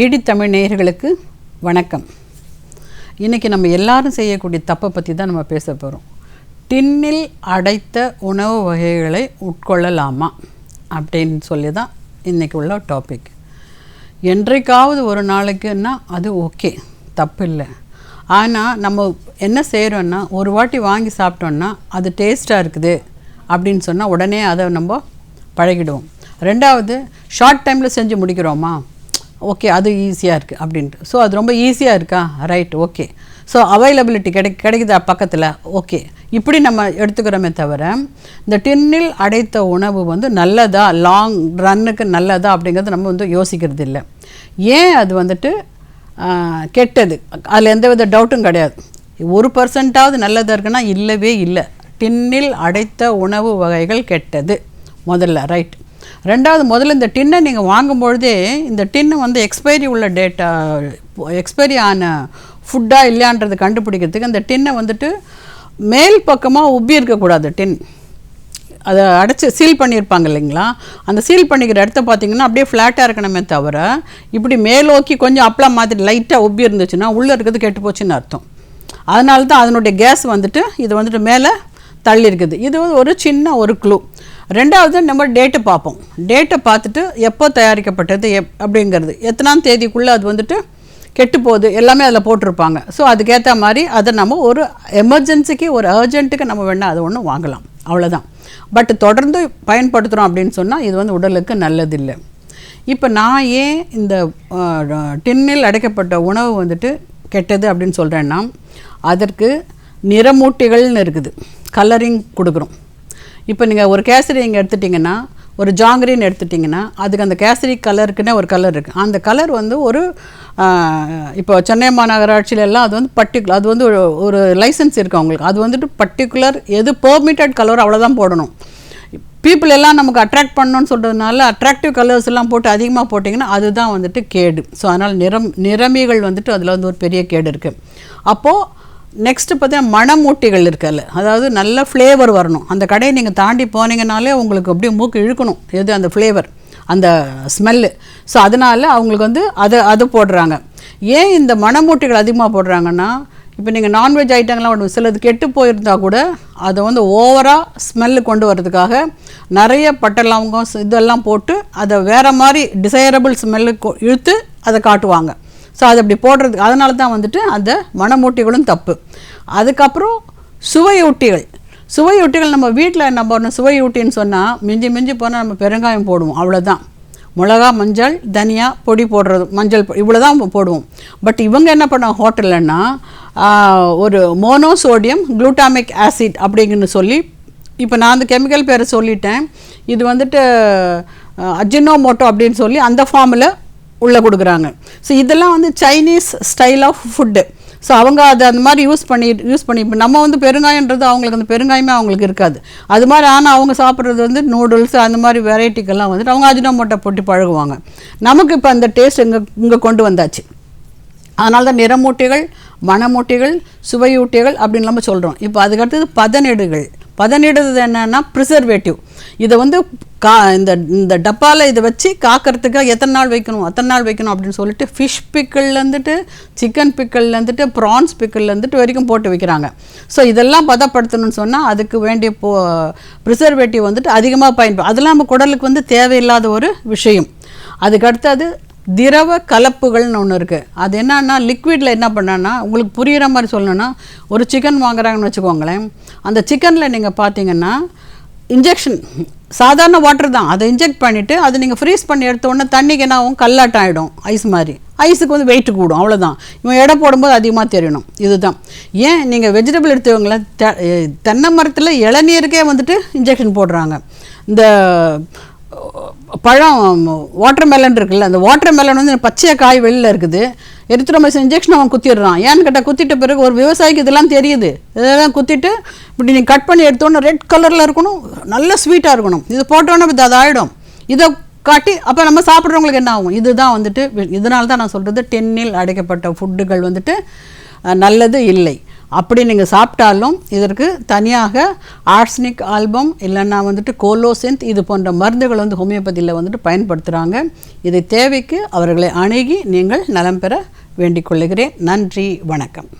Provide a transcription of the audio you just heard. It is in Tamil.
டிடி தமிழ் நேயர்களுக்கு வணக்கம். இன்றைக்கி நம்ம எல்லாரும் செய்யக்கூடிய தப்பை பற்றி தான் நம்ம பேச போகிறோம் டின்னில் அடைத்த உணவு வகைகளை உட்கொள்ளலாமா அப்படின்னு சொல்லி தான் இன்றைக்கி உள்ள டாபிக் என்றைக்காவது ஒரு நாளைக்குன்னா அது ஓகே தப்பு இல்லை ஆனால் நம்ம என்ன செய்கிறோன்னா ஒரு வாட்டி வாங்கி சாப்பிட்டோன்னா அது டேஸ்ட்டாக இருக்குது அப்படின்னு சொன்னால் உடனே அதை நம்ம பழகிடுவோம். ரெண்டாவது ஷார்ட் டைமில் செஞ்சு முடிக்கிறோமா? ஓகே அது ஈஸியாக இருக்குது அப்படின்ட்டு. ஸோ அது ரொம்ப ஈஸியாக இருக்கா? ரைட் ஓகே ஸோ அவைலபிலிட்டி கிடை கிடைக்குதா பக்கத்தில்? ஓகே இப்படி நம்ம எடுத்துக்கிறோமே தவிர இந்த டின்னில் அடைத்த உணவு வந்து நல்லதா? லாங் ரன்னுக்கு நல்லதா? அப்படிங்கிறது நம்ம வந்து யோசிக்கிறது இல்லை ஏன் அது வந்துட்டு கெட்டது? அதில் எந்த வித டவுட்டும் கிடையாது. ஒரு பர்சன்ட்டாவது நல்லதாக இருக்குன்னா இல்லவே இல்லை. டின்னில் அடைத்த உணவு வகைகள் கெட்டது. முதல்ல ரைட் ரெண்டாவது முதல்ல இந்த டின்னை நீங்கள் வாங்கும்பொழுதே இந்த டின்னு வந்து எக்ஸ்பைரி உள்ள டேட்டா எக்ஸ்பைரி ஆன ஃபுட்டாக இல்லையான்றது கண்டுபிடிக்கிறதுக்கு அந்த டின்னை வந்துட்டு மேல் பக்கமாக உப்பி இருக்கக்கூடாது டின் அதை அடைச்சி சீல் பண்ணியிருப்பாங்க இல்லைங்களா? அந்த சீல் பண்ணிக்கிற இடத்த பார்த்தீங்கன்னா அப்படியே ஃப்ளாட்டாக இருக்கணுமே தவிர இப்படி மேலோக்கி கொஞ்சம் அப்பளம் மாதிரி லைட்டாக உப்பி இருந்துச்சுன்னா உள்ளே இருக்கிறது கெட்டு போச்சுன்னு அர்த்தம். அதனால தான் அதனுடைய கேஸ் வந்துட்டு இது வந்துட்டு மேலே தள்ளி இருக்குது. இது ஒரு சின்ன ஒரு க்ளூ ரெண்டாவது நம்ம டேட்டை பார்ப்போம். டேட்டை பார்த்துட்டு எப்போ தயாரிக்கப்பட்டது எப் அப்படிங்கிறது. எத்தனாம் தேதிக்குள்ளே அது வந்துட்டு கெட்டு போகுது எல்லாமே அதில் போட்டிருப்பாங்க. ஸோ அதுக்கேற்ற மாதிரி அதை நம்ம ஒரு எமர்ஜென்சிக்கு ஒரு அர்ஜென்ட்டுக்கு நம்ம வேணால் அது ஒன்று வாங்கலாம். அவ்வளோதான் பட் தொடர்ந்து பயன்படுத்துகிறோம் அப்படின்னு சொன்னால் இது வந்து உடலுக்கு நல்லதில்லை. இப்போ நான் ஏன் இந்த டின்னில் அடைக்கப்பட்ட உணவு வந்துட்டு கெட்டது அப்படின்னு சொல்கிறேன்னா அதற்கு நிறமூட்டிகள்னு இருக்குது. கலரிங் கொடுக்குறோம். இப்போ நீங்கள் ஒரு கேசரி இங்கே எடுத்துட்டிங்கன்னா ஒரு ஜாங்கிரின்னு எடுத்துட்டிங்கன்னா அதுக்கு அந்த கேசரி கலருக்குன்னே ஒரு கலர் இருக்குது அந்த கலர் வந்து ஒரு இப்போ சென்னை மாநகராட்சியில எல்லாம் அது வந்து பர்டிகுலர் அது வந்து ஒரு ஒரு லைசன்ஸ் இருக்குது அவங்களுக்கு. அது வந்துட்டு பர்டிகுலர் எது பெர்மிட்டட் கலர் அவ்வளோதான் போடணும். பீப்புள் எல்லாம் நமக்கு அட்ராக்ட் பண்ணணும்னு சொல்கிறதுனால அட்ராக்டிவ் கலர்ஸ் எல்லாம் போட்டு அதிகமாக போட்டிங்கன்னா அதுதான் வந்துட்டு கேடு. ஸோ அதனால் நிறம் நிறமிகள் வந்துட்டு அதில் வந்து ஒரு பெரிய கேடு இருக்குது அப்போது நெக்ஸ்ட்டு பார்த்தீங்கன்னா மணமூட்டிகள் இருக்கல அதாவது நல்ல ஃப்ளேவர் வரணும். அந்த கடையை நீங்கள் தாண்டி போனீங்கனாலே உங்களுக்கு அப்படியே மூக்கு இழுக்கணும். எது அந்த ஃப்ளேவர் அந்த ஸ்மெல்லு ஸோ அதனால் அவங்களுக்கு வந்து அதை அது போடுறாங்க. ஏன் இந்த மணமூட்டிகள் அதிகமாக போடுறாங்கன்னா இப்போ நீங்கள் நான்வெஜ் ஐட்டங்கள்லாம் ஒன்று சிலது கெட்டு போயிருந்தா கூட அதை வந்து ஓவராக ஸ்மெல்லு கொண்டு வரதுக்காக நிறைய பட்டை லவங்கம் இதெல்லாம் போட்டு அதை வேறு மாதிரி டிசைரபிள் ஸ்மெல்லு இழுத்து அதை காட்டுவாங்க. ஸோ அது அப்படி போடுறதுக்கு அதனால தான் வந்துட்டு அந்த மணமூட்டிகளும் தப்பு. அதுக்கப்புறம் சுவையூட்டிகள். சுவையூட்டிகள் நம்ம வீட்டில் என்ன பண்ணணும்? சுவையூட்டின்னு சொன்னால் மிஞ்சி மிஞ்சி போனால் நம்ம பெருங்காயம் போடுவோம். அவ்வளோதான் மிளகா மஞ்சள் தனியா பொடி போடுறது மஞ்சள் இவ்வளோ தான் போடுவோம். பட் இவங்க என்ன பண்ண ஹோட்டல்லன்னா ஒரு மோனோசோடியம் குளூட்டாமிக் ஆசிட் அப்படிங்கன்னு சொல்லி இப்போ நான் அந்த கெமிக்கல் பேரை சொல்லிட்டேன். இது வந்துட்டு அஜினோமோட்டோ அப்படின்னு சொல்லி அந்த ஃபார்மில் உள்ளே கொடுக்குறாங்க. ஸோ இதெல்லாம் வந்து Chinese style of food so அவங்க அதை அந்த மாதிரி யூஸ் பண்ணி யூஸ் பண்ணி இப்போ நம்ம வந்து பெருங்காயன்றது அவங்களுக்கு அந்த பெருங்காயமே அவங்களுக்கு இருக்காது. அது மாதிரி ஆனால் அவங்க சாப்பிட்றது வந்து நூடுல்ஸ் அந்த மாதிரி வெரைட்டிக்கெல்லாம் வந்துட்டு அவங்க அஜினோமோட்டோ போட்டு பழகுவாங்க. நமக்கு இப்போ அந்த டேஸ்ட் இங்கே இங்கே கொண்டு வந்தாச்சு. அதனால தான் நிறமூட்டிகள் மணமூட்டிகள் சுவையூட்டிகள் அப்படின்னு நம்ம சொல்கிறோம் இப்போ அதுக்கடுத்தது பதனிடுகள் பதனிடுறது என்னன்னா ப்ரிசர்வேட்டிவ் இதை வந்து கா இந்த இந்த டப்பாவில் இதை வச்சு காக்கிறதுக்காக எத்தனை நாள் வைக்கணும் அத்தனை நாள் வைக்கணும் அப்படின்னு சொல்லிட்டு ஃபிஷ் பிக்கிள்லேருந்துட்டு சிக்கன் பிக்கிள்லேருந்துட்டு ப்ரான்ஸ் பிக்கிள்லேருந்துட்டு வரைக்கும் போட்டு வைக்கிறாங்க. ஸோ இதெல்லாம் பதப்படுத்தணும்னு சொன்னால் அதுக்கு வேண்டிய போ ப்ரிசர்வேட்டிவ் வந்துட்டு அதிகமாக பயன்படும் அதெல்லாம் நம்ம குடலுக்கு வந்து தேவையில்லாத ஒரு விஷயம். அதுக்கு அடுத்தது திரவ கலப்புகள்னு ஒன்று இருக்குது அது என்னன்னா லிக்விடில் என்ன பண்ணான்னா உங்களுக்கு புரிகிற மாதிரி சொல்லணும்னா ஒரு சிக்கன் வாங்குறாங்கன்னு வச்சுக்கோங்களேன். அந்த சிக்கனில் நீங்கள் பார்த்தீங்கன்னா இன்ஜெக்ஷன் சாதாரண வாட்டர் தான். அதை இன்ஜெக்ட் பண்ணிவிட்டு அதை நீங்கள் ஃப்ரீஸ் பண்ணி எடுத்த உடனே தண்ணிக்கு என்ன ஆகும்? கல்லாட்டம் ஆகிடும் ஐஸ் மாதிரி ஐஸுக்கு வந்து வெயிட்டு கூடும். அவ்வளோதான் இவன் எடை போடும்போது அதிகமாக தெரியணும். இதுதான். ஏன்? நீங்கள் வெஜிடபிள் எடுத்தவங்கள தெ தென்னை மரத்தில் இளநீருக்கே வந்துட்டு இன்ஜெக்ஷன் போடுறாங்க. இந்த பழம் வாட்டர் மெலன் இருக்குல்ல அந்த வாட்டர் மெலன் வந்து பச்சையாக காய் வெளியில் இருக்குது. எரித்ரோமைசின் இன்ஜெக்ஷன் அவன் குத்திடுறான். ஏன்னு கேட்டால் குத்திட்ட பிறகு ஒரு விவசாயிக்கு இதெல்லாம் தெரியுது. இதெல்லாம் குத்திட்டு இப்படி நீ கட் பண்ணி எடுத்தோன்னே ரெட் கலரில் இருக்கணும். நல்ல ஸ்வீட்டாக இருக்கணும். இது போட்டோன்னே இது அது ஆகிடும் இதை காட்டி அப்போ நம்ம சாப்பிட்றவங்களுக்கு என்ன ஆகும்? இதுதான் வந்துட்டு இதனால தான் நான் சொல்கிறது டென்னில் அடைக்கப்பட்ட ஃபுட்டுகள் வந்துட்டு நல்லது இல்லை. அப்படி நீங்கள் சாப்பிட்டாலும் இதற்கு தனியாக ஆர்ஸ்னிக் ஆல்பம் இல்லைன்னா வந்துட்டு கோலோசென்த் இது போன்ற மருந்துகள் வந்து ஹோமியோபதியில் வந்துட்டு பயன்படுத்துகிறாங்க இதை தேவைக்கு அவர்களை அணுகி நீங்கள் நலம் பெற வேண்டிக் கொள்ளுகிறேன். நன்றி வணக்கம்.